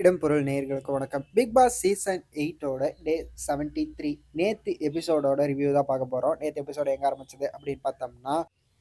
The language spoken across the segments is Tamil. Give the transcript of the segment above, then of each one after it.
இடம்பொருள் நேயர்களுக்கு வணக்கம். பிக் பாஸ் சீசன் எயிட்டோட டே செவன்டி த்ரீ நேற்று எபிசோடோட ரிவ்யூ தான் பார்க்க போகிறோம் நேற்று எபிசோடு எங்கே ஆரம்பிச்சது அப்படின்னு பார்த்தோம்னா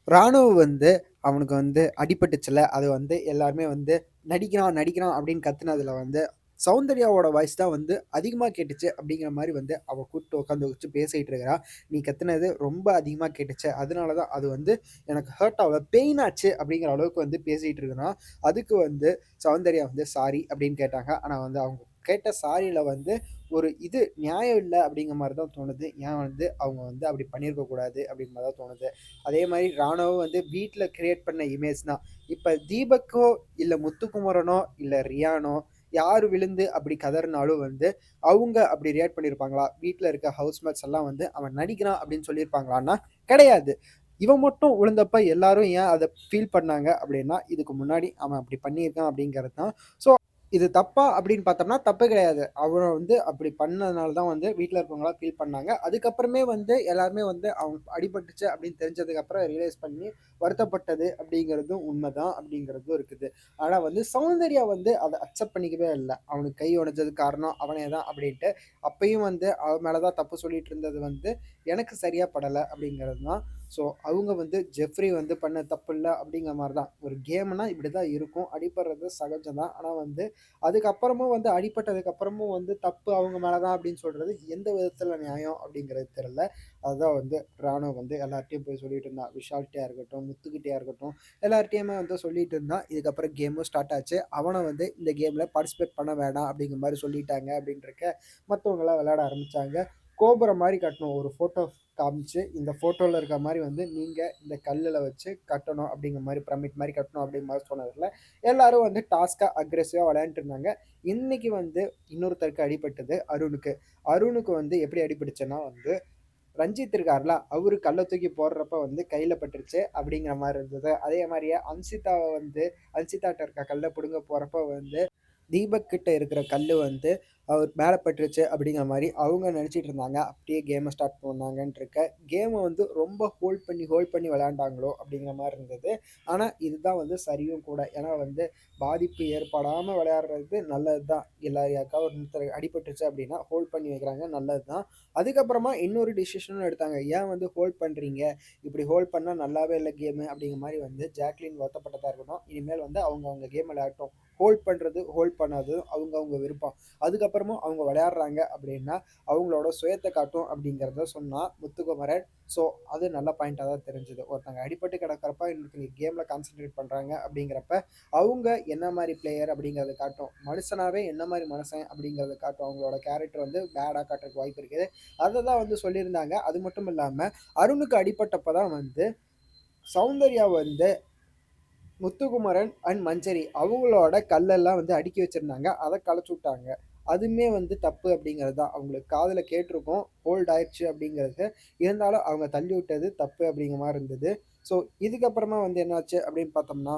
ராணுவ வந்து அவனுக்கு வந்து அடிபட்டுச்சுல. அது வந்து எல்லாருமே வந்து நடிக்கிறான் நடிக்கிறான் அப்படின்னு கத்துனதுல வந்து சௌந்தர்யாவோட வாய்ஸ் தான் வந்து அதிகமாக கேட்டுச்சு அப்படிங்கிற மாதிரி வந்து அவள் கூப்பிட்டு உட்காந்து வச்சு பேசிகிட்டு இருக்கிறா. நீ கத்துனது ரொம்ப அதிகமாக கேட்டுச்சு. அதனால தான் அது வந்து எனக்கு ஹர்ட் ஆகல பெயின் ஆச்சு அப்படிங்கிற அளவுக்கு வந்து பேசிகிட்டு இருக்கிறான் அதுக்கு வந்து சௌந்தர்யா வந்து சாரி அப்படின்னு கேட்டாங்க. ஆனால் வந்து அவங்க கேட்ட சாரியில் வந்து ஒரு இது நியாயம் இல்லை அப்படிங்கிற மாதிரி தான் தோணுது. ஏன் வந்து அவங்க வந்து அப்படி பண்ணியிருக்கக்கூடாது அப்படிங்கிற மாதிரி தான் தோணுது. அதே மாதிரி ராணுவம் வந்து வீட்டில் கிரியேட் பண்ண இமேஜ் தான். இப்போ தீபக்கோ இல்லை முத்துக்குமரனோ இல்லை ரியானோ யார் விழுந்து அப்படி கதறினாலும் வந்து அவங்க அப்படி ரியாக்ட் பண்ணியிருப்பாங்களா வீட்டில் இருக்க ஹவுஸ்மேட்ஸ் எல்லாம் வந்து அவன் நடிக்கிறான் அப்படின்னு சொல்லியிருப்பாங்களான்னா கிடையாது. இவன் மட்டும் விழுந்தப்ப எல்லாரும் ஏன் அதை ஃபீல் பண்ணாங்க அப்படின்னா இதுக்கு முன்னாடி அவன் அப்படி பண்ணியிருக்கான் அப்படிங்கிறது தான். ஸோ இது தப்பா அப்படின்னு பார்த்தோம்னா தப்பு கிடையாது. அவனை வந்து அப்படி பண்ணதுனால தான் வந்து வீட்டில் இருக்கவங்களா ஃபீல் பண்ணாங்க. அதுக்கப்புறமே வந்து எல்லாருமே வந்து அவன் அடிபட்டுச்சு அப்படின்னு தெரிஞ்சதுக்கப்புறம் ரியலைஸ் பண்ணி வருத்தப்பட்டது அப்படிங்கிறதும் உண்மைதான் அப்படிங்கிறதும் இருக்குது. ஆனால் வந்து சௌந்தர்யா வந்து அதை அக்செப்ட் பண்ணிக்கவே இல்லை. அவனுக்கு கை உடைஞ்சது காரணம் அவனே தான் அப்படின்ட்டு அப்பயும் வந்து அவன் மேலே தான் தப்பு சொல்லிட்டு இருந்தது வந்து எனக்கு சரியாக படலை அப்படிங்கிறது தான் ஸோ அவங்க வந்து ஜெஃப்ரி வந்து பண்ண தப்பு இல்லை அப்படிங்கிற மாதிரி தான் ஒரு கேம்னா இப்படி தான் இருக்கும். அடிப்படுறது சகஜம் தான் ஆனால் வந்து அதுக்கப்புறமும் வந்து அடிப்பட்டதுக்கப்புறமும் வந்து தப்பு அவங்க மேலே தான் அப்படின்னு சொல்கிறது எந்த விதத்தில் நியாயம் அப்படிங்கிறது தெரில அதுதான் வந்து ராணுவ வந்து எல்லார்ட்டையும் போய் சொல்லிட்டு இருந்தான் விஷால்கிட்டையாக இருக்கட்டும் முத்துக்கிட்டையாக இருக்கட்டும் எல்லார்ட்டையுமே வந்து சொல்லிட்டு இருந்தான் இதுக்கப்புறம் கேமும் ஸ்டார்ட் ஆச்சு. அவனை வந்து இந்த கேமில் பார்ட்டிசிபேட் பண்ண வேணாம் அப்படிங்கிற மாதிரி சொல்லிட்டாங்க அப்படின்றக்க மற்றவங்களாம் விளையாட ஆரம்பித்தாங்க கோபுரம் மாதிரி கட்டணும். ஒரு ஃபோட்டோ காமிச்சு இந்த ஃபோட்டோவில் இருக்க மாதிரி வந்து நீங்கள் இந்த கல்லில் வச்சு கட்டணும் அப்படிங்கிற மாதிரி பிரமிட் மாதிரி கட்டணும் அப்படிங்கிற மாதிரி சொன்னதில் எல்லாரும் வந்து டாஸ்க்காக அக்ரெசிவாக விளையாண்டுட்டு இருந்தாங்க. இன்றைக்கி வந்து இன்னொருத்தருக்கு அடிபட்டது அருணுக்கு. அருணுக்கு வந்து எப்படி அடிபட்டுச்சுன்னா வந்து ரஞ்சித் இருக்கார்ல அவரு கல்லை தூக்கி போடுறப்ப வந்து கையில் பட்டுருச்சு அப்படிங்கிற மாதிரி இருந்தது. அதே மாதிரியே அன்சிதாவை வந்து அன்சிதாட்ட இருக்க கல்லை பிடுங்க போகிறப்ப வந்து தீபக் கிட்ட இருக்கிற கல் வந்து அவர் மேலே பட்டுருச்சு அப்படிங்கிற மாதிரி அவங்க நினச்சிட்டு இருந்தாங்க. அப்படியே கேமை ஸ்டார்ட் பண்ணாங்கன்னு இருக்க கேமை வந்து ரொம்ப ஹோல்ட் பண்ணி ஹோல்ட் பண்ணி விளையாண்டாங்களோ அப்படிங்கிற மாதிரி இருந்தது. ஆனால் இதுதான் வந்து சரியும் கூட. ஏன்னா வந்து பாதிப்பு ஏற்படாமல் விளையாடுறது நல்லது தான் எல்லா யாருக்காவது ஒருத்தர் அடிபட்டுருச்சு அப்படின்னா ஹோல்ட் பண்ணி வைக்கிறாங்க நல்லது தான் அதுக்கப்புறமா இன்னொரு டிசிஷனும் எடுத்தாங்க. ஏன் வந்து ஹோல்ட் பண்ணுறீங்க இப்படி ஹோல்ட் பண்ணால் நல்லாவே இல்லை கேமு அப்படிங்கிற மாதிரி வந்து ஜாக்லின் வருத்தப்பட்டதாக இருக்கட்டும். இனிமேல் வந்து அவங்க அவங்க கேம் விளையாட்டும் ஹோல்ட் பண்ணுறது ஹோல்ட் பண்ணதும் அவங்க அவங்க விருப்பம். அதுக்கப்புறமும் அவங்க விளையாடுறாங்க அப்படின்னா அவங்களோட சுயத்தை காட்டும் அப்படிங்கிறத சொன்னால் முத்துக்குமரன். ஸோ அது நல்ல பாயிண்ட்டாக தான் தெரிஞ்சுது. ஒருத்தங்க அடிப்பட்டு கிடக்கிறப்ப இன்னொருத்தங்க கேமில் கான்சென்ட்ரேட் பண்ணுறாங்க அப்படிங்கிறப்ப அவங்க என்ன மாதிரி பிளேயர் அப்படிங்கிறத காட்டும். மனுஷனாகவே என்ன மாதிரி மனுஷன் அப்படிங்கிறத காட்டும். அவங்களோட கேரக்டர் வந்து பேடாக காட்டுறதுக்கு வாய்ப்பு இருக்குது. அதை தான் வந்து சொல்லியிருந்தாங்க. அது மட்டும் இல்லாமல் அருணுக்கு அடிப்பட்டப்போ தான் வந்து சௌந்தர்யா வந்து முத்துக்குமரன் அண்ட் மஞ்சரி அவங்களோட கல்லெல்லாம் வந்து அடுக்கி வச்சுருந்தாங்க. அதை களைச்சி விட்டாங்க. அதுவுமே வந்து தப்பு அப்படிங்கிறது தான். அவங்களுக்கு காதில் கேட்டிருக்கோம் ஹோல்ட் ஆயிடுச்சு அப்படிங்கிறது. இருந்தாலும் அவங்க தள்ளி விட்டது தப்பு அப்படிங்கிற மாதிரி இருந்தது. ஸோ இதுக்கப்புறமா வந்து என்னாச்சு அப்படின்னு பார்த்தோம்னா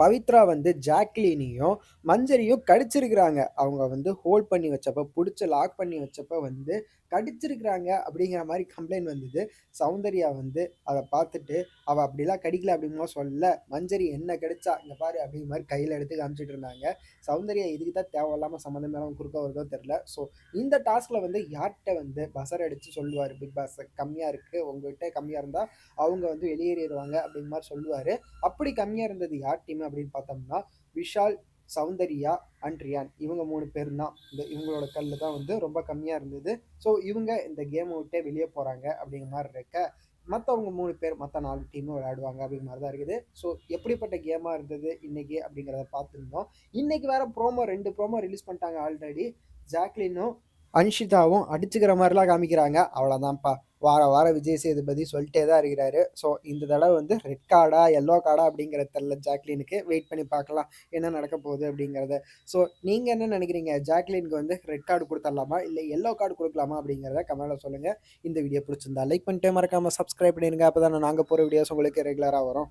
பவித்ரா வந்து ஜாக்லினையும் மஞ்சரியும் கடிச்சிருக்கிறாங்க. அவங்க வந்து ஹோல்ட் பண்ணி வச்சப்ப பிடிச்சி லாக் பண்ணி வச்சப்ப வந்து கடிச்சிருக்கிறாங்க அப்படிங்கிற மாதிரி கம்ப்ளைண்ட் வந்தது. சௌந்தர்யா வந்து அதை பார்த்துட்டு அவள் அப்படிலாம் கடிக்கல அப்படிங்கிற சொல்ல? மஞ்சரி என்ன கடிச்சா? இங்கே பாரு அப்படிங்கிற மாதிரி கையில் எடுத்து காமிச்சிட்டு இருந்தாங்க. சௌந்தர்யா இதுக்கு தான் தேவையில்லாமல் சம்மந்தம் இல்லாமல் குறுக்க வருதோ தெரில ஸோ இந்த டாஸ்கில் வந்து யார்கிட்ட வந்து பசர் அடித்து சொல்லுவார்? பிக் பாஸ் கம்மியாக இருக்குது உங்கள்கிட்ட கம்மியாக இருந்தால் அவங்க வந்து வெளியேறிடுவாங்க அப்படிங்கிற மாதிரி சொல்லுவார். அப்படி கம்மியாக இருந்தது யார் டீம் அப்படின்னு பார்த்தோம்னா விஷால் சௌந்தர்யா அண்ட் ரியான் இவங்க மூணு பேர் தான் இந்த இவங்களோட கல் தான் வந்து ரொம்ப கம்மியாக இருந்தது. ஸோ இவங்க இந்த கேமை விட்டே வெளியே போகிறாங்க அப்படிங்கிற மாதிரி இருக்க மற்றவங்க மூணு பேர் மற்ற நாலு டீமும் விளையாடுவாங்க அப்படிங்கிற மாதிரி தான் இருக்குது. ஸோ எப்படிப்பட்ட கேமாக இருந்தது இன்றைக்கி அப்படிங்கிறத பார்த்துருந்தோம். இன்றைக்கி வேற ப்ரோமோ ரெண்டு ப்ரோமோ ரிலீஸ் பண்ணிட்டாங்க ஆல்ரெடி ஜாக்லினும் அன்ஷிதாவும் அடிச்சுக்கிற மாதிரிலாம் காமிக்கிறாங்க. அவ்வளோதான்ப்பா வார வாரம் விஜய் சேதுபதி சொல்லிட்டே தான் இருக்கிறாரு. ஸோ இந்த தடவை வந்து ரெட் கார்டா எல்லோ கார்டா அப்படிங்கிற தெரில ஜாக்லினுக்கு வெயிட் பண்ணி பார்க்கலாம். என்ன நடக்க போகுது அப்படிங்கிறத. ஸோ நீங்கள் என்ன நினைக்கிறீங்க? ஜாக்லினுக்கு வந்து ரெட் கார்டு கொடுத்துடலாமா? இல்லை எல்லோ கார்டு கொடுக்கலாமா அப்படிங்கிறத கமெண்ட்டில் சொல்லுங்கள் இந்த வீடியோ பிடிச்சிருந்தா லைக் பண்ணிட்டு மறக்காமல் சப்ஸ்கிரைப் பண்ணிடுங்க. அப்போ தான் நாங்கள் போகிற வீடியோஸ் உங்களுக்கு ரெகுலராக வரும்.